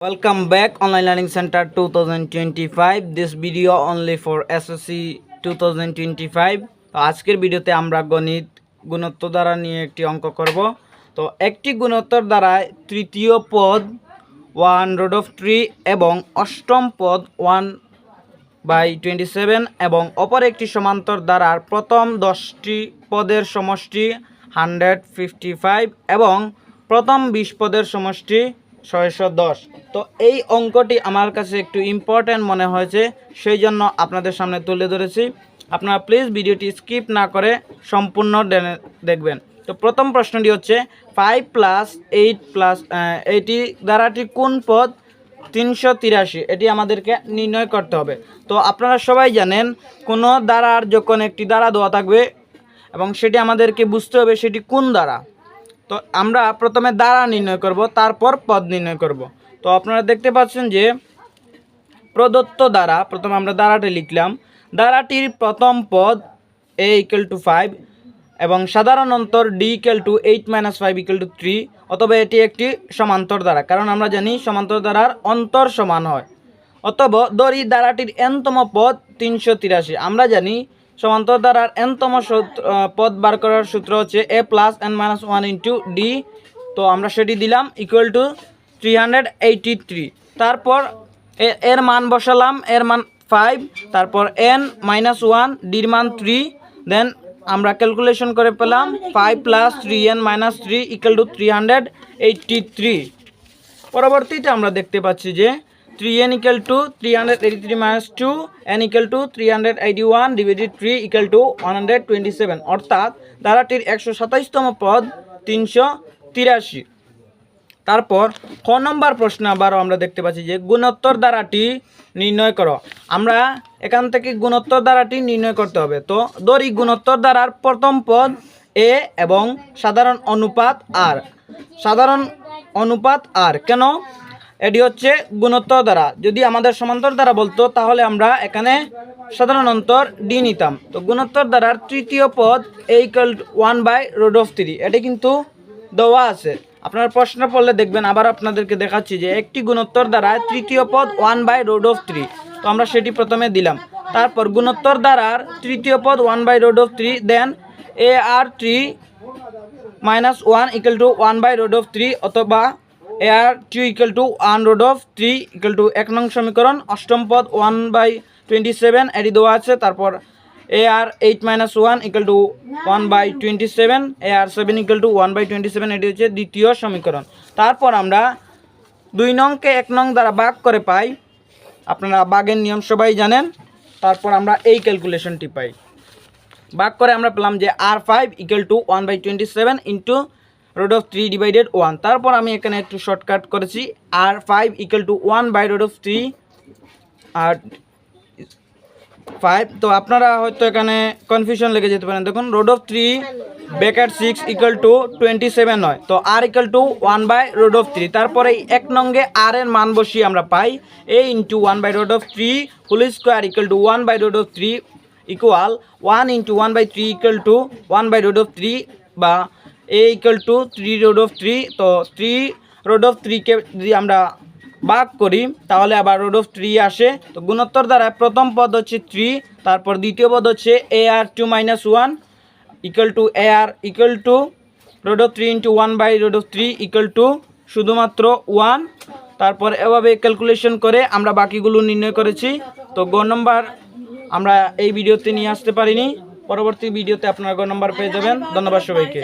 Welcome back, Online Learning Center 2025 this video only for SSC 2025 তো আজকের ভিডিওতে আমরা গণিত গুণোত্তর দ্বারা নিয়ে একটি অঙ্ক করব। তো একটি গুণোত্তর দ্বারা তৃতীয় পদ ওয়ান রোড অফ ট্রি এবং অষ্টম পদ ওয়ান বাই টোয়েন্টি সেভেন এবং অপর একটি সমান্তর দ্বারার প্রথম দশটি পদের সমষ্টি হান্ড্রেড ফিফটি ফাইভ এবং প্রথম বিশ পদের সমষ্টি ছয়শো দশ। তো এই অঙ্কটি আমার কাছে একটু ইম্পর্ট্যান্ট মনে হয়েছে, সেই জন্য আপনাদের সামনে তুলে ধরেছি। আপনারা প্লিজ ভিডিওটি স্কিপ না করে সম্পূর্ণ দেখবেন। তো প্রথম প্রশ্নটি হচ্ছে five plus eight plus eighty দ্বারাটি কোন পদ? তিনশো তিরাশি। এটি আমাদেরকে নির্ণয় করতে হবে। তো আপনারা সবাই জানেন, কোনো দ্বারার যখন একটি দ্বারা দেওয়া থাকবে এবং সেটি আমাদেরকে বুঝতে হবে সেটি কোন দ্বারা। তো আমরা প্রথমে দ্বারা নির্ণয় করব, তারপর পদ নির্ণয় করব। তো আপনারা দেখতে পাচ্ছেন যে প্রদত্ত দ্বারা, প্রথমে আমরা দ্বারাটি লিখলাম। দ্বারাটির প্রথম পদ এ ইকুয়াল টু ফাইভ এবং সাধারণ অন্তর D equal to eight minus five equal to three অথবা এটি একটি সমান্তর দ্বারা, কারণ আমরা জানি সমান্তর দ্বারার অন্তর সমান হয়। অতব দড়ি দ্বারাটির এনতম পদ তিনশো তিরাশি। আমরা জানি সমান্তর দ্বারার এনতম সূত্র- পদ বার করার সূত্র হচ্ছে A plus N minus one into D. তো আমরা সেটি দিলাম equal to three hundred eighty three তারপর এর মান বসালাম, এর মান ফাইভ তারপর এন মাইনাস ওয়ান ডির মান থ্রি দেন আমরা ক্যালকুলেশন করে পেলাম five plus three N minus three equal to three hundred eighty three পরবর্তীতে আমরা দেখতে পাচ্ছি যে three N equal to three hundred eighty three minus two N equal to three hundred eighty one divided three equal to one hundred twenty seven অর্থাৎ ধারাটির একশো সাতাইশতম পদ তিনশো তিরাশি। তারপর ক নম্বর প্রশ্ন আবারও আমরা দেখতে পাচ্ছি যে গুণোত্তর দ্বারাটি নির্ণয় করো। আমরা এখান থেকে গুণোত্তর দ্বারাটি নির্ণয় করতে হবে। তো দড়ি গুণোত্তর দ্বারার প্রথম পদ এ এবং সাধারণ অনুপাত আর। সাধারণ অনুপাত আর কেন? এটি হচ্ছে গুণোত্তর দ্বারা। যদি আমাদের সমান্তর দ্বারা বলতো, তাহলে আমরা এখানে সাধারণ অন্তর ডি নিতাম। তো গুণোত্তর দ্বারার তৃতীয় পদ এই one by root of three এটি কিন্তু দেওয়া আছে। আপনার প্রশ্ন পড়লে দেখবেন, আবার আপনাদেরকে দেখাচ্ছি যে একটি গুণোত্তর দ্বারা তৃতীয় পদ one by root of three তো আমরা সেটি প্রথমে দিলাম। তারপর গুণোত্তর দ্বারার তৃতীয় পদ one by root of three then A R three minus one equal to one by root of three অথবা A R two equal to one root of three equal to এক নং সমীকরণ, অষ্টম পদ ওয়ান বাই টোয়েন্টি সেভেন এটি দেওয়া আছে, তারপর A R eight minus one equal to one by twenty seven A R seven equal to one by twenty seven এটি হচ্ছে দ্বিতীয় সমীকরণ। তারপর আমরা দুই নংকে এক নং দ্বারা ভাগ করে পাই, আপনারা বাগের নিয়ম সবাই জানেন, তারপর আমরা এই ক্যালকুলেশনটি পাই। ভাগ করে আমরা পেলাম যে R five equal to one by twenty seven into root of three divided one তারপর আমি এখানে একটু শর্টকাট করেছি। R five equal to one by root of three R five তো আপনারা হয়তো এখানে কনফিউশন লেগে যেতে পারেন। দেখুন রোড অফ থ্রি বেকার six equal to twenty seven হয় তো R equal to one by root of three তারপরে এক নঙ্গে আর এর মান বসিয়ে আমরা পাই। A into one by root of three whole square equal to one by root of three equal one into one by three equal to one by root of three বা a equal to three root of three তো three root of থ্রিকে যদি আমরা ভাগ করি, তাহলে আবার road of three আসে। তো গুণোত্তর দ্বারা প্রথম পদ হচ্ছে থ্রি তারপর দ্বিতীয় পদ হচ্ছে a r two minus one equal to a r equal to root of three into one by root of three equal to শুধুমাত্র ওয়ান তারপর এভাবে ক্যালকুলেশন করে আমরা বাকিগুলো নির্ণয় করেছি। তো গ নম্বর আমরা এই ভিডিওতে নিয়ে আসতে পারিনি। পরবর্তী ভিডিওতে আপনারা গ নম্বর পেয়ে যাবেন। ধন্যবাদ সবাইকে।